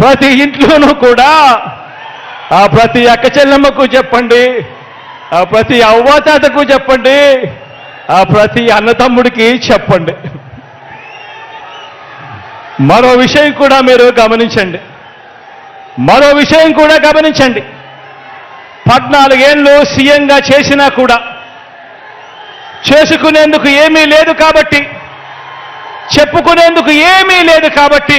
ప్రతి ఇంట్లోనూ కూడా ఆ ప్రతి అక్క చెల్లెమ్మకు చెప్పండి ఆ ప్రతి అవ్వాతాతకు చెప్పండి ఆ ప్రతి అన్నతమ్ముడికి చెప్పండి. మరో విషయం కూడా మీరు గమనించండి. మరో విషయం కూడా గమనించండి. పద్నాలుగేళ్ళు సీఎంగా చేసినా కూడా చేసుకునేందుకు ఏమీ లేదు కాబట్టి చెప్పుకునేందుకు ఏమీ లేదు కాబట్టి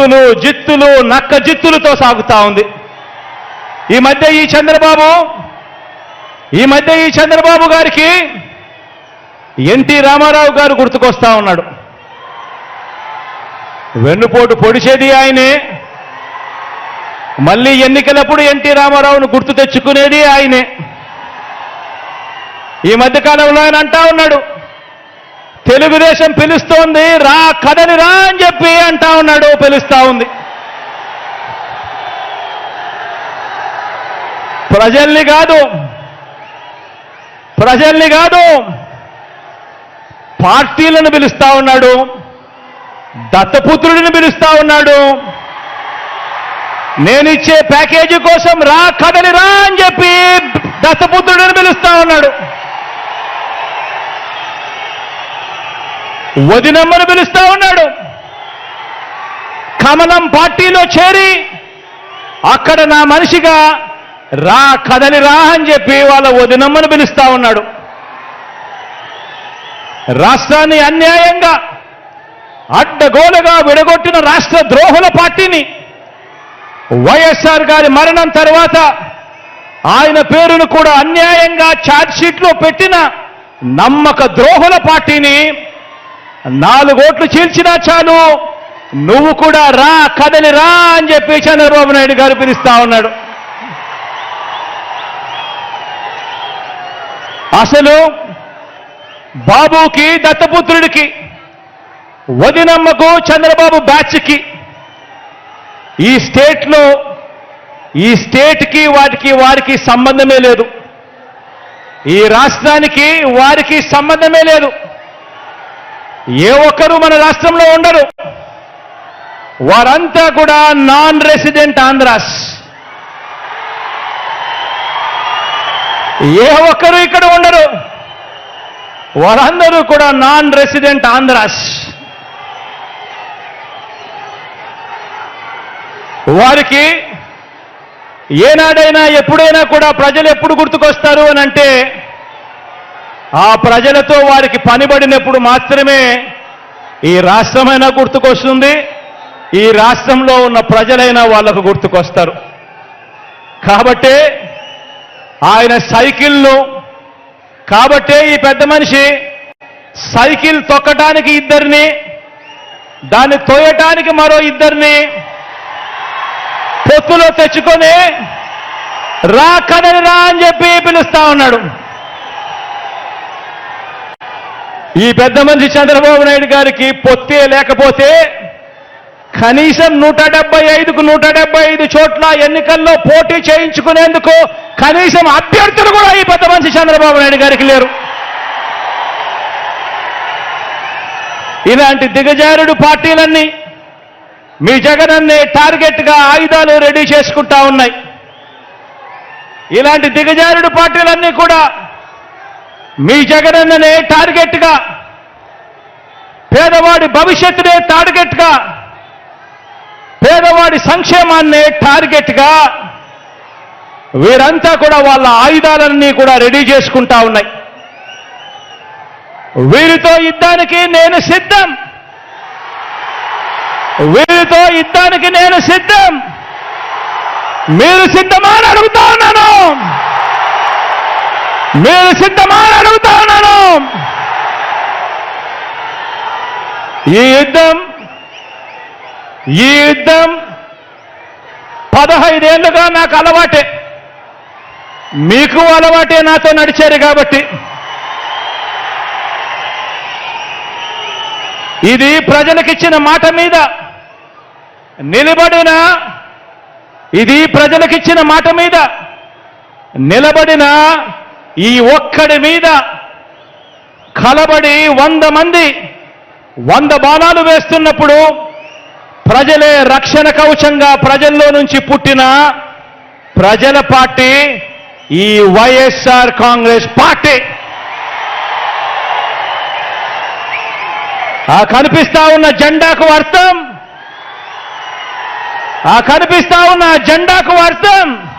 పొత్తులు జిత్తులు నక్క జిత్తులతో సాగుతా ఉంది. ఈ మధ్య ఈ చంద్రబాబు ఈ మధ్య ఈ చంద్రబాబు గారికి ఎన్టీ రామారావు గారు గుర్తుకొస్తా ఉన్నాడు. వెన్నుపోటు పొడిచేది ఆయనే. మళ్ళీ ఎన్నికలప్పుడు ఎన్టీ రామారావును గుర్తు తెచ్చుకునేది ఆయనే. ఈ మధ్య కాలంలో ఆయన అంటా ఉన్నాడు తెలుగుదేశం పిలుస్తోంది రా కదలి రా అని చెప్పి అంటా ఉన్నాడు పిలుస్తా ఉంది. ప్రజల్ని కాదు ప్రజల్ని కాదు పార్టీలను పిలుస్తా ఉన్నాడు దత్తపుత్రుడిని పిలుస్తా ఉన్నాడు. నేనిచ్చే ప్యాకేజీ కోసం రా కదలి రా అని చెప్పి దత్తపుత్రుడిని పిలుస్తా ఉన్నాడు. వదినమ్మను పిలుస్తా ఉన్నాడు. కమలం పార్టీలో చేరి అక్కడ నా మనిషిగా రా కదలి రా అని చెప్పి వాళ్ళ వదినమ్మను పిలుస్తా ఉన్నాడు. రాష్ట్రాన్ని అన్యాయంగా అడ్డగోలుగా విడగొట్టిన రాష్ట్ర ద్రోహుల పార్టీని వైఎస్ఆర్ గారి మరణం తర్వాత ఆయన పేరును కూడా అన్యాయంగా ఛార్జ్షీట్లో పెట్టిన నమ్మక ద్రోహుల పార్టీని నాలుగు ఓట్లు చీల్చినా చాలు. నువ్వు కూడా రా కదలి రా అని చెప్పి చంద్రబాబు నాయుడు గారు పిలుస్తా ఉన్నాడు. అసలు బాబుకి దత్తపుత్రుడికి వదినమ్మకు చంద్రబాబు బ్యాచ్కి ఈ స్టేట్లో ఈ స్టేట్కి వాటికి వారికి సంబంధమే లేదు. ఈ రాష్ట్రానికి వారికి సంబంధమే లేదు. ఏ ఒక్కరు మన రాష్ట్రంలో ఉండరు. వారంతా కూడా నాన్ రెసిడెంట్ ఆంధ్రాస్. ఏ ఒక్కరు ఇక్కడ ఉండరు. వారందరూ కూడా నాన్ రెసిడెంట్ ఆంధ్రాస్. వారికి ఏనాడైనా ఎప్పుడైనా కూడా ప్రజలు ఎప్పుడు గుర్తుకొస్తారు అని అంటే ఆ ప్రజలతో వారికి పనిబడినప్పుడు మాత్రమే ఈ రాష్ట్రమైనా గుర్తుకొస్తుంది. ఈ రాష్ట్రంలో ఉన్న ప్రజలైనా వాళ్ళకు గుర్తుకొస్తారు. కాబట్టే ఆయన సైకిల్ను కాబట్టే ఈ పెద్ద మనిషి సైకిల్ తొక్కటానికి ఇద్దరిని దాన్ని తోయటానికి మరో ఇద్దరిని పొత్తులో తెచ్చుకొని రా కదలి రా అని చెప్పి పిలుస్తా ఉన్నాడు. ఈ పెద్ద మనిషి చంద్రబాబు నాయుడు గారికి పొత్తే లేకపోతే కనీసం నూట డెబ్బై ఐదుకు నూట డెబ్బై ఐదు చోట్ల ఎన్నికల్లో పోటీ చేయించుకునేందుకు కనీసం అభ్యర్థులు కూడా ఈ పెద్ద మనిషి చంద్రబాబు నాయుడు గారికి లేరు. ఇలాంటి దిగజారుడు పార్టీలన్నీ మీ జగనన్నే టార్గెట్గా ఆయుధాలు రెడీ చేసుకుంటా ఉన్నాయి. ఇలాంటి దిగజారుడు పార్టీలన్నీ కూడా మీ జగనన్ననే టార్గెట్గా పేదవాడి భవిష్యత్తునే టార్గెట్గా పేదవాడి సంక్షేమాన్నే టార్గెట్గా వీరంతా కూడా వాళ్ళ ఆయుధాలన్నీ కూడా రెడీ చేసుకుంటా ఉన్నాయి. వీరితో యుద్ధానికి నేను సిద్ధం. వీరితో యుద్ధానికి నేను సిద్ధం. మీరు సిద్ధమా అని అడుగుతా ఉన్నాను. మీరు సిద్ధమా అడుగుతా ఉన్నాను ఈ యుద్ధం ఈ యుద్ధం పదహైదేళ్ళుగా నాకు అలవాటే. మీకు అలవాటే నాతో నడిచారు కాబట్టి. ఇది ప్రజలకిచ్చిన మాట మీద నిలబడిన ఇది ప్రజలకిచ్చిన మాట మీద నిలబడిన ఈ ఒక్కడి మీద కలబడి వంద మంది వంద బాణాలు వేస్తున్నప్పుడు ప్రజలే రక్షణ కవచంగా ప్రజల్లో నుంచి పుట్టిన ప్రజల పార్టీ ఈ వైఎస్ఆర్ కాంగ్రెస్ పార్టీ. ఆ కనిపిస్తా ఉన్న జెండాకు అర్థం ఆ కనిపిస్తా ఉన్న జెండాకు అర్థం.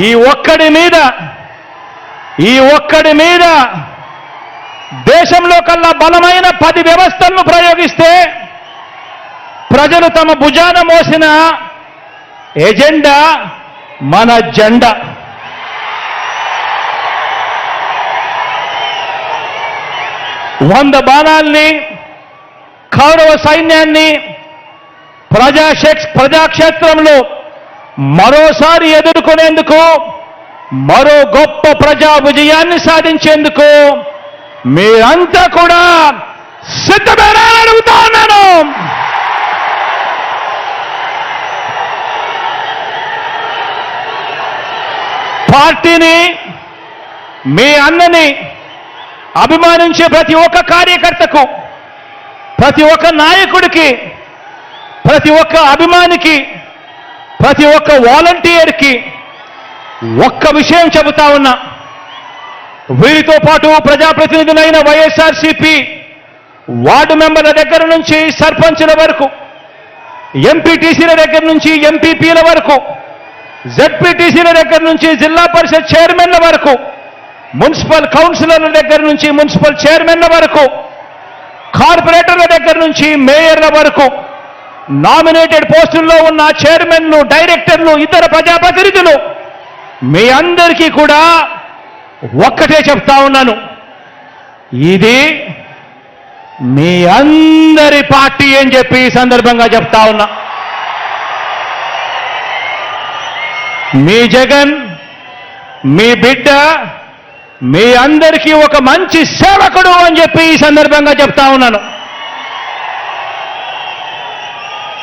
ఈ ఒక్కడి మీద ఈ ఒక్కడి మీద దేశంలో కల్లా బలమైన పది వ్యవస్థలను ప్రయోగిస్తే ప్రజలు తమ భుజాన మోసిన ఎజెండా మన జెండా. వంద బాణాల్ని కౌరవ సైన్యాన్ని ప్రజాక్షేక్ష ప్రజాక్షేత్రంలో మరోసారి ఎదుర్కొనేందుకు మరో గొప్ప ప్రజా విజయాన్ని సాధించేందుకు మీరంతా కూడా సిద్ధమేనా అడుగుతా ఉన్నాను పార్టీని మీ అన్నని అభిమానించే ప్రతి ఒక్క కార్యకర్తకు ప్రతి ఒక్క నాయకుడికి ప్రతి ఒక్క అభిమానికి ప్రతి ఒక్క వాలంటీర్కి ఒక్క విషయం చెబుతా ఉన్నా. వీరితో పాటు ప్రజాప్రతినిధులైన వైఎస్ఆర్సీపీ వార్డు మెంబర్ల దగ్గర నుంచి సర్పంచుల వరకు ఎంపీటీసీల దగ్గర నుంచి ఎంపీపీల వరకు జెడ్పీటీసీల దగ్గర నుంచి జిల్లా పరిషత్ చైర్మన్ల వరకు మున్సిపల్ కౌన్సిలర్ల దగ్గర నుంచి మున్సిపల్ చైర్మన్ల వరకు కార్పొరేటర్ల దగ్గర నుంచి మేయర్ల వరకు నామినేటెడ్ పోస్టుల్లో ఉన్న చైర్మన్లు డైరెక్టర్లు ఇతర ప్రజాప్రతినిధులు మీ అందరికీ కూడా ఒక్కటే చెప్తా ఉన్నాను. ఇది మీ అందరి పార్టీ అని చెప్పి ఈ సందర్భంగా చెప్తా ఉన్నా. మీ జగన్ మీ బిడ్డ మీ అందరికీ ఒక మంచి సేవకుడు అని చెప్పి ఈ సందర్భంగా చెప్తా ఉన్నాను.